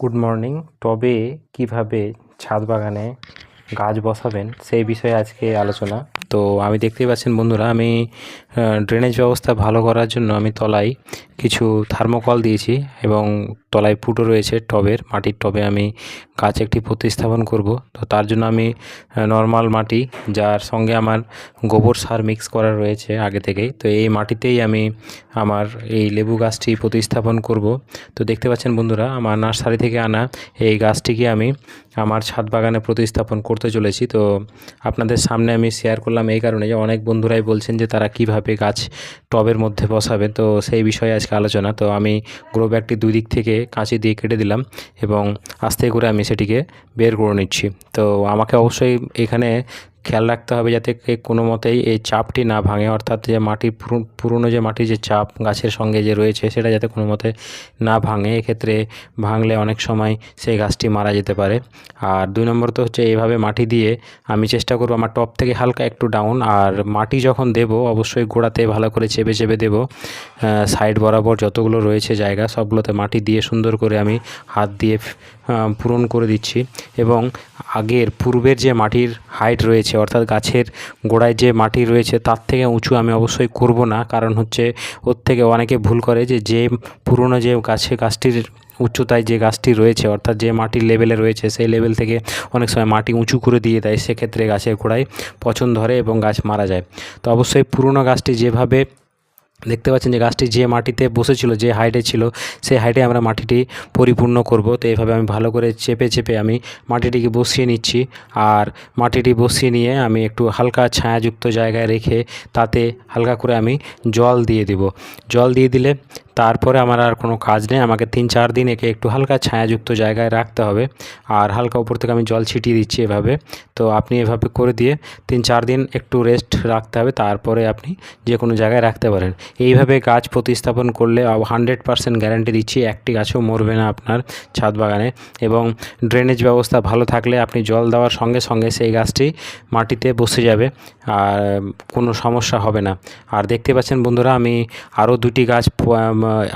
Good morning টবে কীভাবে ছাদ বাগানে গাছ বসাবেন সেই বিষয়ে আজকে আলোচনা তো আমি দেখতেই পাচ্ছেন বন্ধুরা, আমি ড্রেনেজ ব্যবস্থা ভালো করার জন্য আমি তলায় কিছু থার্মোকল দিয়েছি এবং তলায় ফুটো রয়েছে টবের, মাটির টবে আমি গাছ একটি প্রতিস্থাপন করব। তো তার জন্য আমি নর্মাল মাটি যার সঙ্গে আমার গোবর সার মিক্স করা রয়েছে আগে থেকেই। তো এই মাটিতেই আমি আমার এই লেবু গাছটি প্রতিস্থাপন করব। তো দেখতে পাচ্ছেন বন্ধুরা, আমার নার্সারি থেকে আনা এই গাছটিকে আমি আমার ছাদ বাগানে প্রতিস্থাপন করতে চলেছি। তো আপনাদের সামনে আমি শেয়ার করলাম এই কারণে যে অনেক বন্ধুরাই বলছেন যে তারা কীভাবে গাছ টবের মধ্যে বসাবে। তো সেই বিষয়ে আজকে আলোচনা। তো আমি গ্রো ব্যাগটি দুই দিক থেকে কাঁচি দিয়ে কেটে দিলাম এবং আস্তে করে আমি সেটিকে বের করে নিচ্ছি। তো আমাকে অবশ্যই এখানে খেয়াল রাখতে হবে যাতে কোনো মতেই এই চাপটি না ভাঙে। অর্থাৎ যে পুরো- পুরনো যে মাটির যে চাপ গাছের সঙ্গে যে রয়েছে, সেটা যাতে কোনো মতে না ভাঙে। এক্ষেত্রে ভাঙলে অনেক সময় সেই গাছটি মারা যেতে পারে। আর দুই নম্বর তো হচ্ছে এইভাবে মাটি দিয়ে আমি চেষ্টা করব আমার টপ থেকে হালকা একটু ডাউন আর মাটি যখন দেব অবশ্যই গোড়াতে ভালো করে চেপে চেপে দেবো। সাইড বরাবর যতগুলো রয়েছে জায়গা, সবগুলোতে মাটি দিয়ে সুন্দর করে আমি হাত দিয়ে পূরণ করে দিচ্ছি এবং আগের পূর্বের যে মাটির হাইট রয়েছে, অর্থাৎ গাছের গোড়ায় যে মাটি রয়েছে, তার থেকে উঁচু আমি অবশ্যই করব না। কারণ হচ্ছে ওর থেকে অনেকে ভুল করে যে যে পুরনো যে গাছে গাছটির উচ্চতায় যে গাছটি রয়েছে, অর্থাৎ যে মাটির লেভেলে রয়েছে, সেই লেভেল থেকে অনেক সময় মাটি উঁচু করে দিয়ে দেয়। সেক্ষেত্রে গাছের গোড়ায় পছন্দ ধরে এবং গাছ মারা যায়। তো অবশ্যই পুরনো গাছটি যেভাবে দেখতে পাচ্ছেন যে গাছটি যে মাটিতে বসেছিল, যে হাইটে ছিল, সেই হাইটে আমরা মাটিটি পরিপূর্ণ করব। তো এইভাবে আমি ভালো করে চেপে চেপে আমি মাটিটিকে বসিয়ে নিচ্ছি। আর মাটিটি বসিয়ে নিয়ে আমি একটু হালকা ছায়াযুক্ত জায়গায় রেখে তাতে হালকা করে আমি জল দিয়ে দিব। জল দিয়ে দিলে তারপরে আমার আর কোনো কাজ নেই। আমাকে তিন চার দিন একে একটু হালকা ছায়াযুক্ত জায়গায় রাখতে হবে। আর হালকা উপর থেকে আমি জল ছিটিয়ে দিচ্ছি এভাবে। তো আপনি এভাবে করে দিয়ে তিন চার দিন একটু রেস্ট রাখতে হবে। তারপরে আপনি যে কোনো জায়গায় রাখতে পারেন। এইভাবে গাছ প্রতিস্থাপন করলে হান্ড্রেড পারসেন্ট গ্যারান্টি দিচ্ছি একটি গাছও মরবে না আপনার ছাদ বাগানে। এবং ড্রেনেজ ব্যবস্থা ভালো থাকলে আপনি জল দেওয়ার সঙ্গে সঙ্গে সেই গাছটি মাটিতে বসে যাবে। আর কোনো সমস্যা হবে না। আর দেখতে পাচ্ছেন বন্ধুরা, আমি আরও দুটি গাছ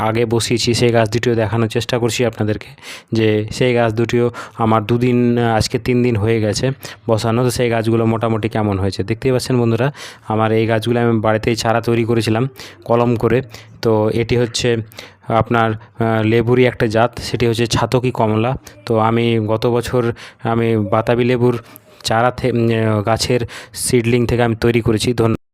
আগে বসিয়েছি, সেই গাছ দুটিও দেখানোর চেষ্টা করছি আপনাদেরকে যে সেই গাছ দুটিও আমার দুদিন আজকে তিন দিন হয়ে গেছে বসানো, তো সেই গাছগুলো মোটামুটি কেমন হয়েছে? দেখতেই পাচ্ছেন বন্ধুরা, আমার এই গাছগুলো আমি বাড়িতেই চারা তৈরি করেছিলাম কলম করে। তো এটি হচ্ছে আপনার লেবুরই একটা জাত, সেটি হচ্ছে ছাতকি কমলা। তো আমি গত বছর আমি বাতাবি লেবুর চারা গাছের সিডলিং থেকে আমি তৈরি করেছি। ধন্য